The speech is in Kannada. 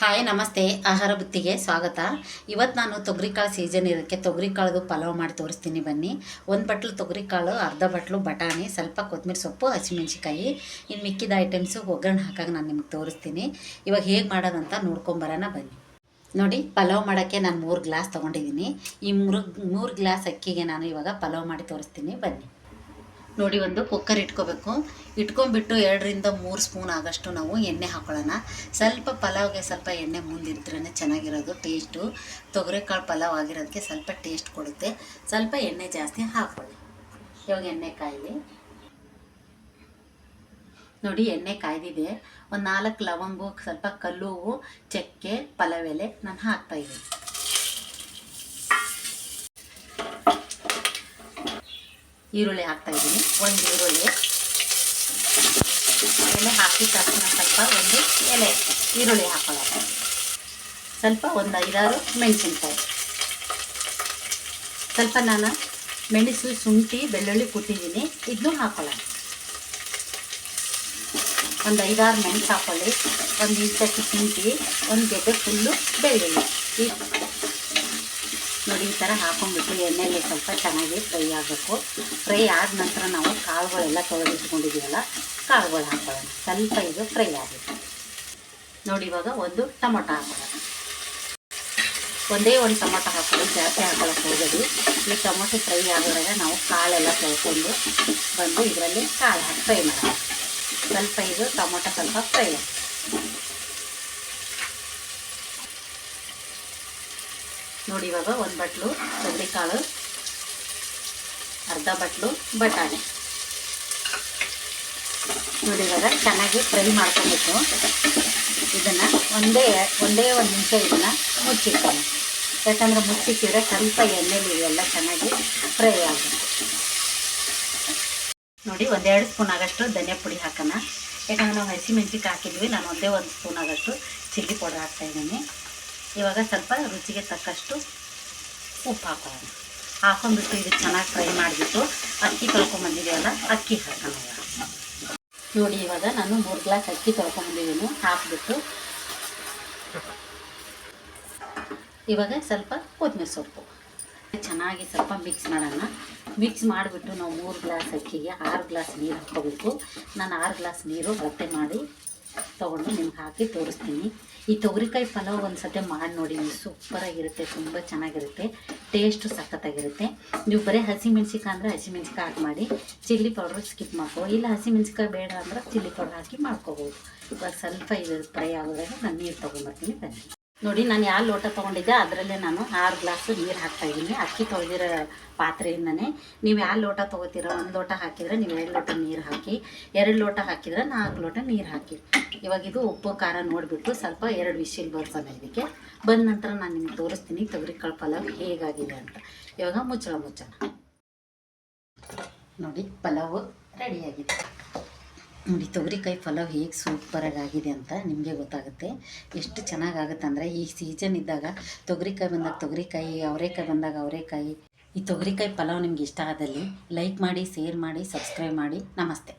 ಹಾಯ್, ನಮಸ್ತೆ. ಆಹಾರ ಬುತ್ತಿಗೆ ಸ್ವಾಗತ. ಇವತ್ತು ನಾನು ತೊಗರಿಕಾಳು ಸೀಸನ್ ಇರೋಕ್ಕೆ ತೊಗರಿಕಾಳದು ಪಲಾವ್ ಮಾಡಿ ತೋರಿಸ್ತೀನಿ ಬನ್ನಿ. ಒಂದು ಬಟ್ಲು ತೊಗರಿಕಾಳು, ಅರ್ಧ ಬಟ್ಲು ಬಟಾಣಿ, ಸ್ವಲ್ಪ ಕೊತ್ತಂಬರಿ ಸೊಪ್ಪು ಹಸಿಮೆಣ್ಸಿಕಾಯಿ ಇನ್ನು ಮಿಕ್ಕಿದ ಐಟಮ್ಸು ಒಗ್ಗರಣೆ ಹಾಕಾಗ ನಾನು ನಿಮ್ಗೆ ತೋರಿಸ್ತೀನಿ. ಇವಾಗ ಹೇಗೆ ಮಾಡೋದಂತ ನೋಡ್ಕೊಂಬರೋಣ ಬನ್ನಿ. ನೋಡಿ, ಪಲಾವ್ ಮಾಡೋಕ್ಕೆ ನಾನು ಮೂರು ಗ್ಲಾಸ್ ತೊಗೊಂಡಿದ್ದೀನಿ ಈ ಮೂರು ಮೂರು ಗ್ಲಾಸ್ ಅಕ್ಕಿಗೆ ನಾನು ಇವಾಗ ಪಲಾವ್ ಮಾಡಿ ತೋರಿಸ್ತೀನಿ. ಬನ್ನಿ. ನೋಡಿ ಒಂದು ಕುಕ್ಕರ್ ಇಟ್ಕೋಬೇಕು. ಇಟ್ಕೊಂಡ್ಬಿಟ್ಟು ಎರಡರಿಂದ ಮೂರು ಸ್ಪೂನ್ ಆಗೋಷ್ಟು ನಾವು ಎಣ್ಣೆ ಹಾಕೊಳ್ಳೋಣ. ಸ್ವಲ್ಪ ಪಲಾವ್ಗೆ ಸ್ವಲ್ಪ ಎಣ್ಣೆ ಮುಂದಿದ್ರೇ ಚೆನ್ನಾಗಿರೋದು ಟೇಸ್ಟು ತೊಗರಿಕಾಳು ಪಲಾವ್ ಆಗಿರೋದಕ್ಕೆ ಸ್ವಲ್ಪ ಟೇಸ್ಟ್ ಕೊಡುತ್ತೆ. ಸ್ವಲ್ಪ ಎಣ್ಣೆ ಜಾಸ್ತಿ ಹಾಕ್ಕೊಳ್ಳಿ ಇವಾಗ ಎಣ್ಣೆ ಕಾಯಿಲಿ. ನೋಡಿ ಎಣ್ಣೆ ಕಾಯ್ದಿದೆ. ಒಂದು ನಾಲ್ಕು ಲವಂಗು, ಸ್ವಲ್ಪ ಕಲ್ಲು ಹೂವು ಚಕ್ಕೆ, ಪಲಾವ್ ನಾನು ಹಾಕ್ತಾ ಈರುಳ್ಳಿ ಹಾಕ್ತಾ ಇದ್ದೀನಿ. ಒಂದು ಈರುಳ್ಳಿ. ಎಲೆ ಹಾಕಿದ ತಕ್ಷಣ ಸ್ವಲ್ಪ ಒಂದು ಎಲೆ ಈರುಳ್ಳಿ ಹಾಕೊಳ್ಳೋಣ. ಸ್ವಲ್ಪ ಒಂದು ಐದಾರು ಮೆಣಸಿನ್ಕಾಯಿ. ಸ್ವಲ್ಪ ನಾನು ಮೆಣಸು, ಶುಂಠಿ, ಬೆಳ್ಳುಳ್ಳಿ ಕುಟ್ಟಿದ್ದೀನಿ. ಇದನ್ನು ಹಾಕೊಳ್ಳೋಣ. ಒಂದು ಐದಾರು ಮೆಣಸು ಹಾಕೊಳ್ಳಿ. ಒಂದು ಇಂಚಕ್ಕೆ ಶುಂಠಿ, ಒಂದು ಗೆಡ್ಡೆ ಫುಲ್ಲು ಬೆಳ್ಳುಳ್ಳಿ. ನೋಡಿ, ಈ ಥರ ಹಾಕೊಂಡ್ಬಿಟ್ಟು ಎಣ್ಣೆಯಲ್ಲಿ ಸ್ವಲ್ಪ ಚೆನ್ನಾಗಿ ಫ್ರೈ ಆಗಬೇಕು. ಫ್ರೈ ಆದ ನಂತರ ನಾವು ಕಾಳುಗಳೆಲ್ಲ ತೊಳೆದಿಟ್ಕೊಂಡಿದ್ದೀವಲ್ಲ, ಕಾಳುಗಳು ಹಾಕೊಳ್ಳೋಣ. ಸ್ವಲ್ಪ ಇದು ಫ್ರೈ ಆಗುತ್ತೆ ನೋಡಿ, ಇವಾಗ ಒಂದು ಟೊಮೊಟೊ ಹಾಕೊಳ್ಳೋಣ. ಒಂದೇ ಒಂದು ಟೊಮೊಟೊ ಹಾಕೊಳ್ಳಿ ಜಾಸ್ತಿ ಹಾಕೊಳ್ಳೋಕೆ ಹೋಗೋದು ಈ ಟೊಮೊಟೊ ಫ್ರೈ ಆಗೋದಾಗ ನಾವು ಕಾಳೆಲ್ಲ ತೊಳ್ಕೊಂಡು ಬಂದು ಇದರಲ್ಲಿ ಕಾಳು ಹಾಕಿ ಫ್ರೈ ಮಾಡೋಣ. ಸ್ವಲ್ಪ ಇದು ಟೊಮೊಟೊ ಸ್ವಲ್ಪ ಫ್ರೈ ಆಗುತ್ತೆ ನೋಡಿ ಇವಾಗ ಒಂದು ಬಟ್ಲು ತೊಗರಿಕಾಳು ಅರ್ಧ ಬಟ್ಲು, ಬಟಾಣಿ. ನೋಡಿ ಇವಾಗ ಚೆನ್ನಾಗಿ ಫ್ರೈ ಮಾಡ್ಕೊಬೇಕು. ಇದನ್ನು ಒಂದೇ ಒಂದೇ ಒಂದು ನಿಮಿಷ ಇದನ್ನು ಮುಚ್ಚಿಡ್ತಾನೆ ಯಾಕಂದರೆ ಮುಚ್ಚಿಟ್ಟಿದ್ರೆ ಸ್ವಲ್ಪ ಎಣ್ಣೆಲಿ ಇವೆಲ್ಲ ಚೆನ್ನಾಗಿ ಫ್ರೈ ಆಗುತ್ತೆ. ನೋಡಿ ಒಂದೆರಡು ಸ್ಪೂನ್ ಆಗಷ್ಟು ಧನಿಯಾ ಪುಡಿ ಹಾಕೋಣ. ಯಾಕಂದರೆ ನಾವು ಹಸಿಮೆಣ್ಸಿಗೆ ಹಾಕಿದ್ವಿ, ನಾನು ಒಂದೇ ಒಂದು ಸ್ಪೂನ್ ಆಗಷ್ಟು ಚಿಲ್ಲಿ ಪೌಡರ್ ಹಾಕ್ತಾಯಿದ್ದೀನಿ ಇವಾಗ ಸ್ವಲ್ಪ ರುಚಿಗೆ ತಕ್ಕಷ್ಟು ಉಪ್ಪು ಹಾಕೋಣ. ಹಾಕೊಂಡ್ಬಿಟ್ಟು ಇದು ಚೆನ್ನಾಗಿ ಫ್ರೈ ಮಾಡಿಬಿಟ್ಟು ಅಕ್ಕಿ ತೊಳ್ಕೊಂಬಂದಿದೆಯಲ್ಲ ಅಕ್ಕಿ ಹಾಕೋಣ. ನೋಡಿ, ಇವಾಗ ನಾನು ಮೂರು ಗ್ಲಾಸ್ ಅಕ್ಕಿ ತೊಳ್ಕೊಂಬಂದಿದ್ದೀನಿ, ಹಾಕ್ಬಿಟ್ಟು. ಇವಾಗ ಸ್ವಲ್ಪ ಕೊತ್ತಂಬರಿ ಸೊಪ್ಪು. ಚೆನ್ನಾಗಿ ಸ್ವಲ್ಪ ಮಿಕ್ಸ್ ಮಾಡೋಣ. ಮಿಕ್ಸ್ ಮಾಡಿಬಿಟ್ಟು ನಾವು ಮೂರು ಗ್ಲಾಸ್ ಅಕ್ಕಿಗೆ ಆರು ಗ್ಲಾಸ್ ನೀರು ಹಾಕ್ಕೋಬೇಕು. ನಾನು ಆರು ಗ್ಲಾಸ್ ನೀರು ಬಟ್ಟೆ ಮಾಡಿ ತೊಗೊಂಡು ನಿಮ್ಗೆ ಹಾಕಿ ತೋರಿಸ್ತೀನಿ. ಈ ತೊಗರಿಕಾಯಿ ಪಲಾವ್ ಒಂದು ಮಾಡಿ ನೋಡಿ ನೀವು ಸೂಪರಾಗಿರುತ್ತೆ ತುಂಬ ಚೆನ್ನಾಗಿರುತ್ತೆ ಟೇಸ್ಟು ಸಖತ್ತಾಗಿರುತ್ತೆ. ನೀವು ಬರೀ ಹಸಿಮೆಣ್ಸಿಕಾಯಿ ಅಂದರೆ ಹಸಿಮೆಣ್ಸಿಕಾಯಿ ಹಾಕಿ ಮಾಡಿ, ಚಿಲ್ಲಿ ಪೌಡ್ರ್ ಸ್ಕಿಪ್ ಮಾಡ್ಕೋ ಇಲ್ಲ ಹಸಿಮೆಣ್ಸಿಕಾಯಿ ಬೇಡ ಅಂದ್ರೆ ಚಿಲ್ಲಿ ಪೌಡ್ರ್ ಹಾಕಿ ಮಾಡ್ಕೋಬೋದು. ಇವಾಗ ಸ್ವಲ್ಪ ಇದು ಫ್ರೈ ಆಗೋದಾಗ ನಾನು ನೀರು ತೊಗೊಂಬರ್ತೀನಿ ಬನ್ನಿ. ನೋಡಿ, ನಾನು ಯಾವ ಲೋಟ ತೊಗೊಂಡಿದ್ದೆ, ಅದರಲ್ಲೇ ನಾನು ಆರು ಗ್ಲಾಸು ನೀರು ಹಾಕ್ತಾ ಇದ್ದೀನಿ. ಅಕ್ಕಿ ತೊಳೆದಿರೋ ಪಾತ್ರೆಯಿಂದನೇ. ನೀವು ಯಾವ ಲೋಟ ತೊಗೋತೀರೋ, ಒಂದು ಲೋಟ ಹಾಕಿದರೆ ನೀವು ಎರಡು ಲೋಟ ನೀರು ಹಾಕಿ, ಎರಡು ಲೋಟ ಹಾಕಿದರೆ ನಾಲ್ಕು ಲೋಟ ನೀರು ಹಾಕಿ. ಇವಾಗ ಇದು ಉಪ್ಪು, ಖಾರ ನೋಡಿಬಿಟ್ಟು ಸ್ವಲ್ಪ ಎರಡು ವಿಶಿಲ್ ಬರ್ತದೆ ಇದಕ್ಕೆ. ಬಂದ ನಂತರ ನಾನು ನಿಮ್ಗೆ ತೋರಿಸ್ತೀನಿ ತೊಗರಿಕಾಳು ಪಲಾವ್ ಹೇಗಾಗಿದೆ ಅಂತ. ಇವಾಗ ಮುಚ್ಚಳ ಮುಚ್ಚಳ ನೋಡಿ, ಪಲಾವು ರೆಡಿಯಾಗಿದೆ ನೋಡಿ ತೊಗರಿಕಾಯಿ ಪಲಾವ್ ಹೇಗೆ ಸೂಪರಾಗಿ ಆಗಿದೆ ಅಂತ ನಿಮಗೆ ಗೊತ್ತಾಗುತ್ತೆ. ಎಷ್ಟು ಚೆನ್ನಾಗಾಗುತ್ತೆ ಅಂದರೆ ಈ ಸೀಸನ್ ಇದ್ದಾಗ ತೊಗರಿಕಾಯಿ ಬಂದಾಗ ತೊಗರಿಕಾಯಿ ಅವರೆಕಾಯಿ ಬಂದಾಗ ಅವರೆಕಾಯಿ. ಈ ತೊಗರಿಕಾಯಿ ಪಲಾವ್ ನಿಮ್ಗೆ ಇಷ್ಟ ಆದಲ್ಲಿ ಲೈಕ್ ಮಾಡಿ ಶೇರ್ ಮಾಡಿ ಸಬ್ಸ್ಕ್ರೈಬ್ ಮಾಡಿ. ನಮಸ್ತೆ.